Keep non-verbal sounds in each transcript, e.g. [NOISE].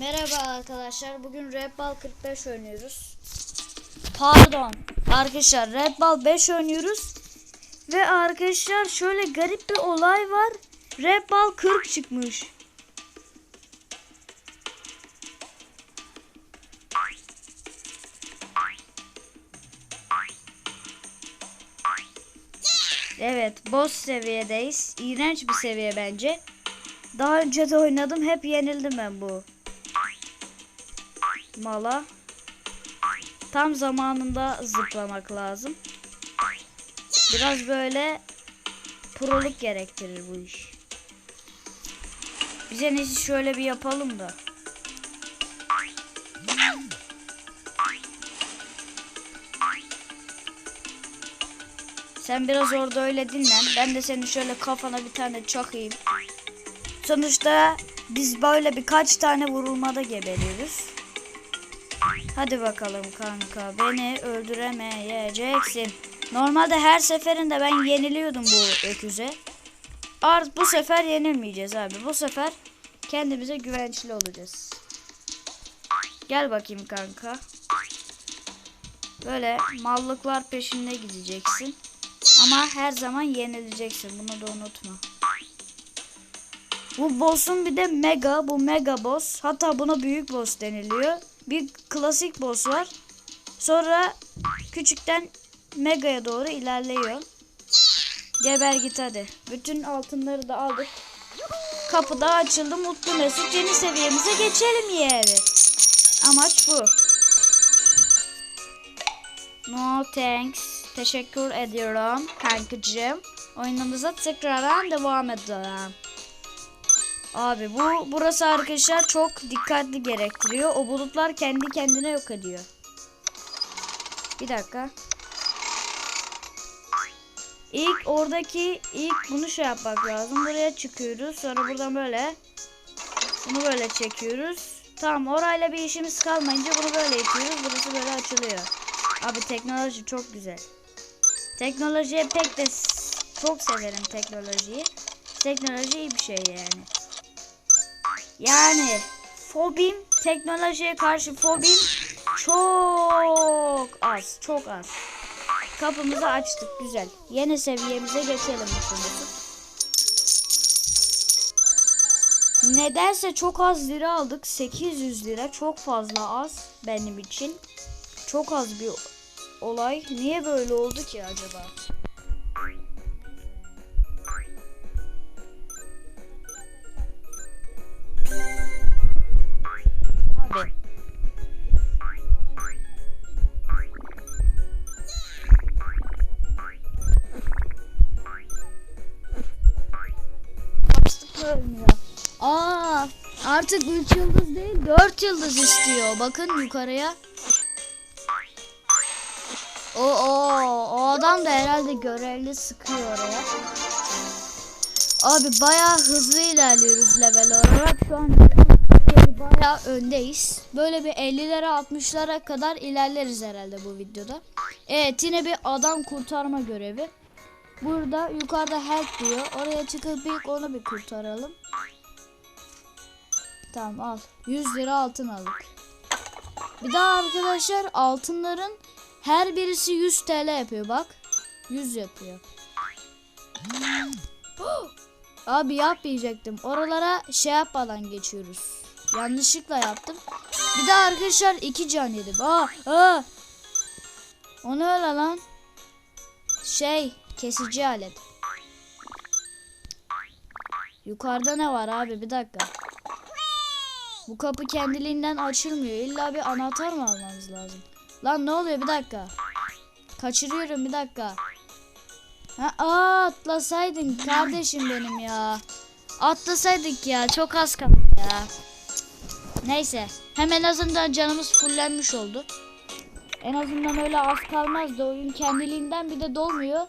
Merhaba arkadaşlar. Bugün Red Ball 45 oynuyoruz. Pardon. Arkadaşlar Red Ball 5 oynuyoruz. Ve arkadaşlar şöyle garip bir olay var. Red Ball 40 çıkmış. Evet, boss seviyedeyiz. İğrenç bir seviye bence. Daha önce de oynadım. Hep yenildim ben bu. Mala. Tam zamanında zıplamak lazım. Biraz böyle proluk gerektirir bu iş. Bize neyse şöyle bir yapalım da. Sen biraz orada öyle dinlen. Ben de senin şöyle kafana bir tane çakayım. Sonuçta biz böyle birkaç tane vurulmada geberiyoruz. Hadi bakalım kanka. Beni öldüremeyeceksin. Normalde her seferinde ben yeniliyordum bu öküze. Artık bu sefer yenilmeyeceğiz abi. Bu sefer kendimize güvençli olacağız. Gel bakayım kanka. Böyle mallıklar peşinde gideceksin. Ama her zaman yenileceksin. Bunu da unutma. Bu boss'un bir de mega. Bu mega boss. Hatta buna büyük boss deniliyor. Bir klasik boss var. Sonra küçükten mega'ya doğru ilerliyor. Geber git hadi. Bütün altınları da aldık. Kapı da açıldı. Mutlu mesut yeni seviyemize geçelim yani. Amaç bu. No thanks. Teşekkür ediyorum kankacığım. Oyunumuza tekrardan devam edelim. Abi bu burası arkadaşlar çok dikkatli gerektiriyor. O bulutlar kendi kendine yok ediyor. Bir dakika. İlk oradaki ilk bunu şey yapmak lazım. Buraya çıkıyoruz. Sonra buradan böyle bunu böyle çekiyoruz. Tamam orayla bir işimiz kalmayınca bunu böyle yapıyoruz. Burası böyle açılıyor. Abi teknoloji çok güzel. Teknolojiye pek de çok severim teknolojiyi. Teknoloji iyi bir şey yani. Yani fobim teknolojiye karşı fobim çok az, çok az. Kapımızı açtık güzel. Yeni seviyemize geçelim bakalım. Nedense çok az lira aldık. 800 lira çok fazla az benim için. Çok az bir olay. Niye böyle oldu ki acaba? Artık 3 yıldız değil 4 yıldız istiyor. Bakın yukarıya. O, o, o adam da herhalde görevli sıkıyor oraya. Abi bayağı hızlı ilerliyoruz level olarak. Şu an bayağı öndeyiz. Böyle bir 50'lere 60'lara kadar ilerleriz herhalde bu videoda. Evet yine bir adam kurtarma görevi. Burada yukarıda help diyor. Oraya çıkıp ilk onu bir kurtaralım. Tamam al. 100 lira altın aldık. Bir daha arkadaşlar altınların her birisi 100 TL yapıyor bak. 100 yapıyor. [GASPS] Abi yapmayacaktım. Oralara şey yapmadan geçiyoruz. Yanlışlıkla yaptım. Bir daha arkadaşlar iki can yedim. Aa, aa. O ne öyle lan? Şey kesici alet. Yukarıda ne var abi bir dakika. Bu kapı kendiliğinden açılmıyor. İlla bir anahtar mı almamız lazım? Lan ne oluyor bir dakika. Kaçırıyorum bir dakika. Ha, aa, atlasaydın kardeşim benim ya. Atlasaydık ya çok az kaldı ya. Neyse hem en azından canımız fullenmiş oldu. En azından öyle az kalmaz da oyun kendiliğinden bir de dolmuyor.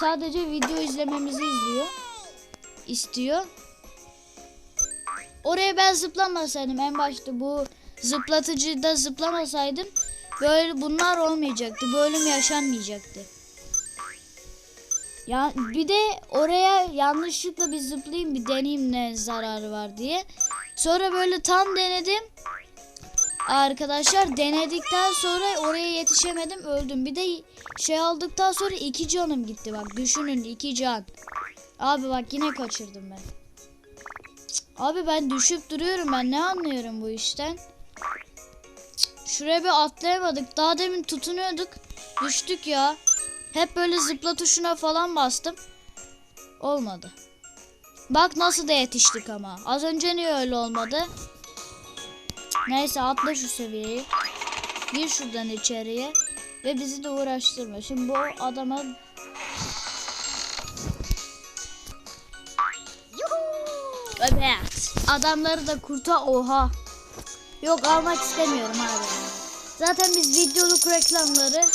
Sadece video izlememizi izliyor. istiyor. Oraya ben zıplamasaydım en başta bu zıplatıcıda zıplamasaydım böyle bunlar olmayacaktı. Bu ölüm yaşanmayacaktı. Ya bir de oraya yanlışlıkla bir zıplayayım bir deneyeyim ne zararı var diye. Sonra böyle tam denedim. Arkadaşlar denedikten sonra oraya yetişemedim öldüm. Bir de şey aldıktan sonra iki canım gitti bak düşünün iki can. Abi bak yine kaçırdım ben. Abi ben düşüp duruyorum ben ne anlıyorum bu işten. Şuraya bir atlayamadık. Daha demin tutunuyorduk. Düştük ya. Hep böyle zıpla tuşuna falan bastım. Olmadı. Bak nasıl da yetiştik ama. Az önce niye öyle olmadı? Neyse atla şu seviyeyi. Gir şuradan içeriye. Ve bizi de uğraştırma. Şimdi bu adama... Evet. Adamları da kurta oha. Yok almak istemiyorum abi. Zaten biz videoluk reklamları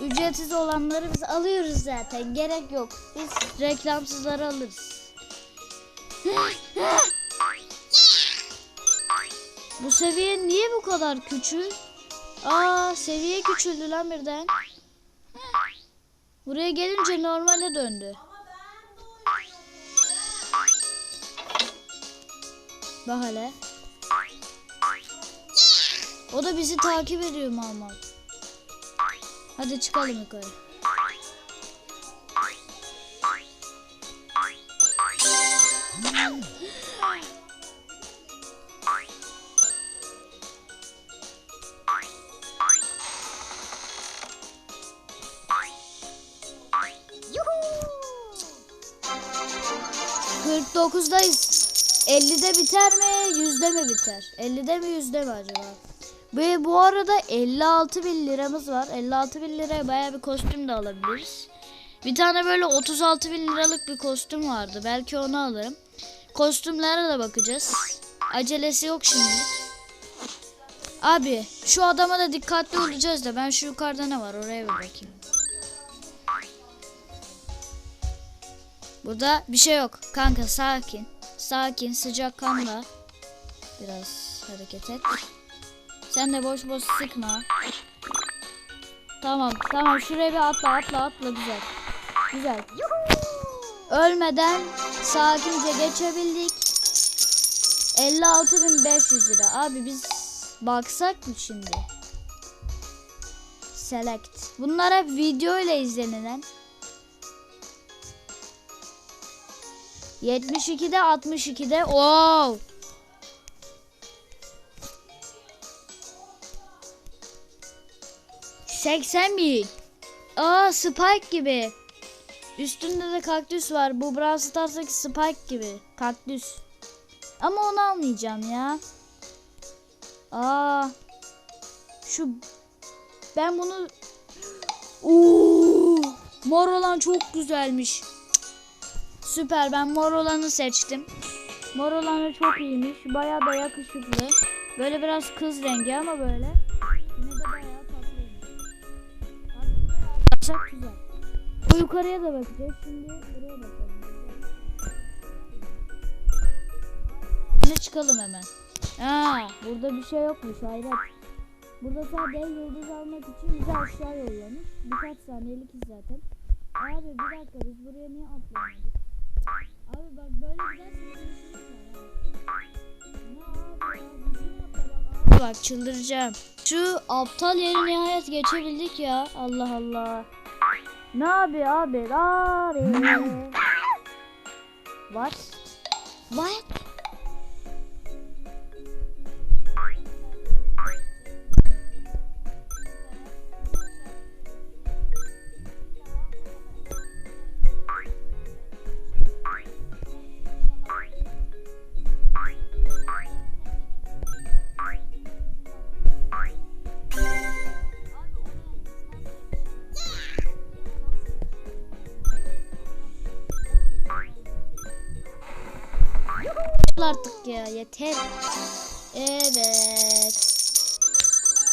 ücretsiz olanları biz alıyoruz zaten. Gerek yok. Biz reklamsızları alırız. Bu seviye niye bu kadar küçük? Aa seviye küçüldü lan birden. Buraya gelince normale döndü. Bak hele. O da bizi takip ediyor Mahmut. Hadi çıkalım yukarı. Yuhuu! 49'dayız. 50'de biter mi? Yüzde mi biter? 50'de mi yüzde mi acaba? Ve bu arada 56 bin liramız var. 56 bin liraya baya bir kostüm de alabiliriz. Bir tane böyle 36 bin liralık bir kostüm vardı. Belki onu alırım. Kostümlere de bakacağız. Acelesi yok şimdi. Abi şu adama da dikkatli olacağız da ben şu yukarıda ne var oraya bir bakayım. Burada bir şey yok. Kanka sakin. Sakin sıcak kanla. Biraz hareket et. Sen de boş boş sıkma. Tamam tamam şuraya bir atla atla atla güzel. Güzel. Ölmeden sakince geçebildik. 56.500 lira. Abi biz baksak mı şimdi? Select. Bunlar hep video ile izlenilen. 72'de 62'de. Wow. Seksen bin. Aa Spike gibi. Üstünde de kaktüs var. Bu Brawl Stars'taki Spike gibi. Kaktüs. Ama onu almayacağım ya. Aa. Şu ben bunu Oo, mor olan çok güzelmiş. Süper ben mor olanı seçtim. Mor olanı çok iyiymiş. Bayağı da yakışıklı. Böyle biraz kız rengi ama böyle. Yine de bayağı tatlıymış. Aslında güzel. Bu yukarıya da bakacağız. Şimdi buraya bakalım. Şimdi çıkalım hemen. Aa, burada bir şey yokmuş hayret. Burada sadece yıldız almak için bizi aşağı yollamış. Birkaç saniyelik zaten. Abi bir dakika biz buraya niye atlayamadık? Abi bak böyle gidersen. Bak çıldıracağım. Şu aptal yeri nihayet geçebildik ya. Allah Allah. Ne abi abi abi. [LAUGHS] What? What? Artık ya yeter. Evet.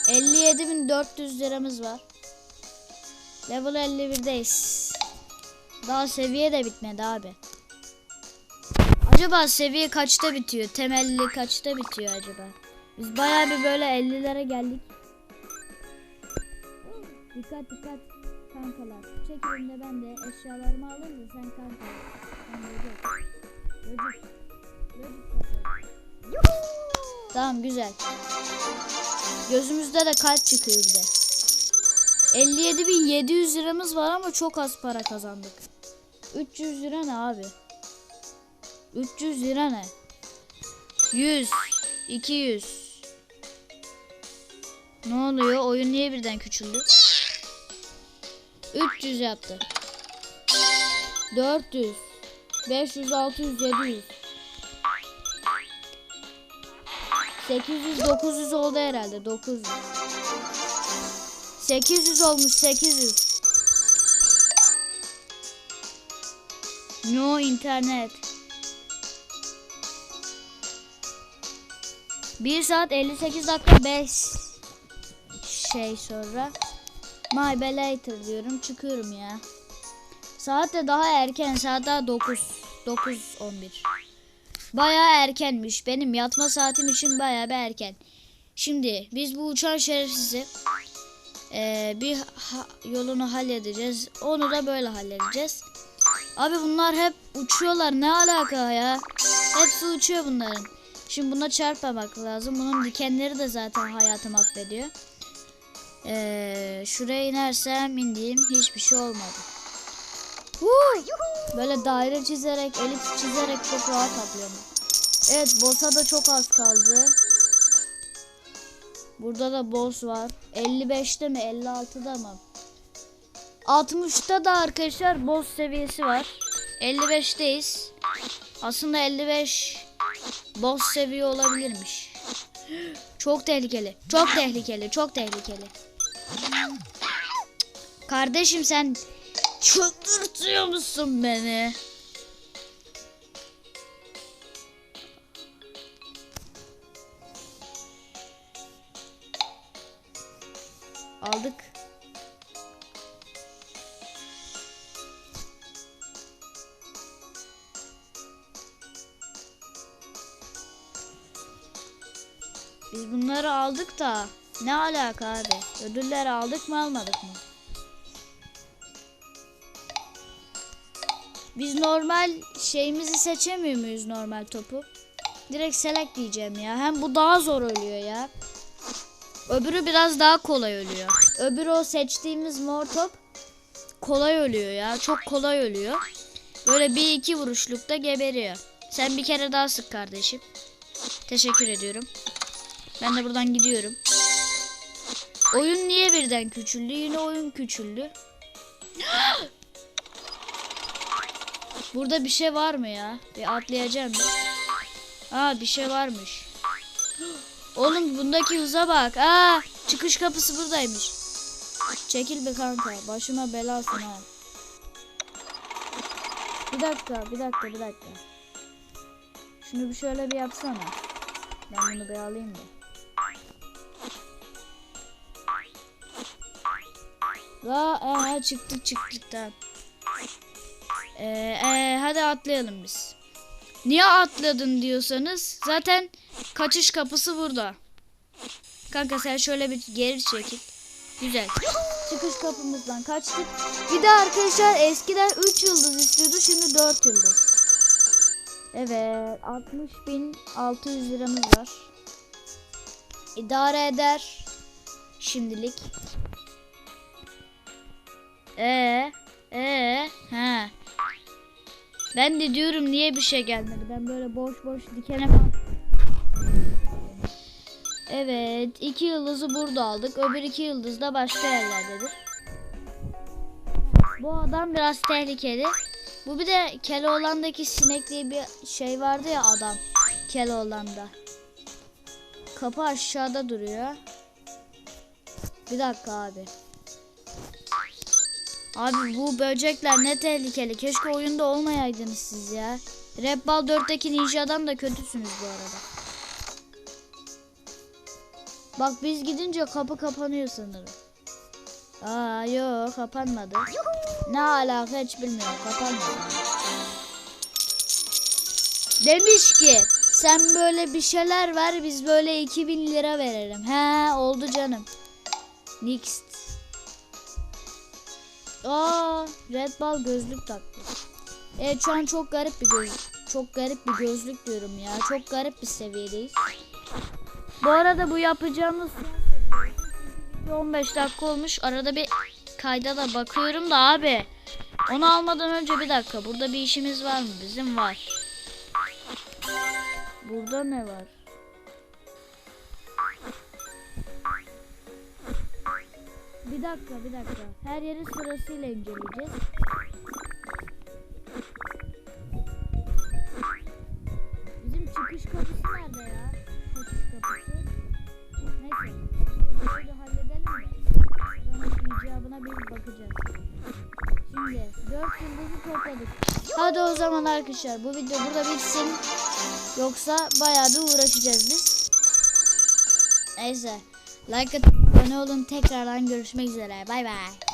57.400 liramız var. Level 51'deyiz. Daha seviye de bitmedi abi. Acaba seviye kaçta bitiyor? Temelli kaçta bitiyor acaba? Biz bayağı bir böyle 50'lere geldik. Dikkat dikkat kankalar. Çekilin de ben de eşyalarımı alayım da sen kanka. Sen de gel. Tamam güzel. Gözümüzde de kalp çıkıyor bir de. 57.700 liramız var ama çok az para kazandık. 300 lira ne abi? 300 lira ne? 100 200 Ne oluyor? Oyun niye birden küçüldü? 300 yaptı. 400 500 600 700 800 900 oldu herhalde 900 800 olmuş 800 No internet 1 saat 58 dakika 5 şey sonra My later diyorum çıkıyorum ya. Saat de daha erken saat daha 9 9 11. Bayağı erkenmiş. Benim yatma saatim için bayağı bir erken. Şimdi biz bu uçan şerefsizi eee, bir ha- yolunu halledeceğiz. Onu da böyle halledeceğiz. Abi bunlar hep uçuyorlar. Ne alaka ya? Hepsi uçuyor bunların. Şimdi buna çarpmamak lazım. Bunun dikenleri de zaten hayatı mahvediyor. Eee şuraya inersem indiğim hiçbir şey olmadı. Böyle daire çizerek, elips çizerek çok rahat atlıyorum. Evet, boss'a da çok az kaldı. Burada da boss var. 55'te mi, 56'da mı? 60'ta da arkadaşlar boss seviyesi var. 55'teyiz. Aslında 55 boss seviye olabilirmiş. Çok tehlikeli. Çok tehlikeli. Çok tehlikeli. Kardeşim sen çıldırtıyor musun beni? Aldık. Biz bunları aldık da ne alaka abi? Ödülleri aldık mı almadık mı? Biz normal şeyimizi seçemiyor muyuz normal topu? Direkt select diyeceğim ya. Hem bu daha zor ölüyor ya. Öbürü biraz daha kolay ölüyor. Öbürü o seçtiğimiz mor top kolay ölüyor ya. Çok kolay ölüyor. Böyle bir iki vuruşlukta geberiyor. Sen bir kere daha sık kardeşim. Teşekkür ediyorum. Ben de buradan gidiyorum. Oyun niye birden küçüldü? Yine oyun küçüldü. [GASPS] Burada bir şey var mı ya? Bir atlayacağım. Aa bir şey varmış. Oğlum bundaki hıza bak. Aa çıkış kapısı buradaymış. Çekil be kanka. Başıma belasın ha. Bir dakika, bir dakika, bir dakika. Şunu bir şöyle bir yapsana. Ben bunu bir alayım da. La, aha çıktık çıktık tamam. Ee, atlayalım biz. Niye atladın diyorsanız zaten kaçış kapısı burada. Kanka sen şöyle bir geri çekil. Güzel. Çıkış kapımızdan kaçtık. Bir de arkadaşlar eskiden 3 yıldız istiyordu şimdi 4 yıldız. Evet 60.600 liramız var. İdare eder. Şimdilik. Ee, ee, ha. Ben de diyorum niye bir şey gelmedi. Ben böyle boş boş dikene. Evet, iki yıldızı burada aldık. Öbür iki yıldız da başka yerlerdedir. Bu adam biraz tehlikeli. Bu bir de Keloğlan'daki sinek diye bir şey vardı ya adam. Keloğlan'da. Kapı aşağıda duruyor. Bir dakika abi. Abi bu böcekler ne tehlikeli. Keşke oyunda olmayaydınız siz ya. Red Ball 4'teki ninja'dan da kötüsünüz bu arada. Bak biz gidince kapı kapanıyor sanırım. Aa yok kapanmadı. Ne alaka hiç bilmiyorum kapanmadı. Demiş ki sen böyle bir şeyler ver biz böyle 2000 lira verelim. He oldu canım. Next. Aa, Red Ball gözlük taktı. Evet şu an çok garip bir göz çok garip bir gözlük diyorum ya. Çok garip bir seviyedeyiz. Bu arada bu yapacağımız 15 dakika olmuş. Arada bir kayda da bakıyorum da abi. Onu almadan önce bir dakika. Burada bir işimiz var mı? Bizim var. Burada ne var? Bir dakika, bir dakika. Her yeri sırasıyla inceleyeceğiz. Bizim çıkış kapısı nerede ya? Çıkış kapısı. Neyse. Da halledelim de. Buranın icabına bir bakacağız. Şimdi 4 yıldızı topladık. Hadi o zaman arkadaşlar bu video burada bitsin. Yoksa bayağı bir uğraşacağız biz. Neyse. Like atıp abone olun. Tekrardan görüşmek üzere. Bay bay.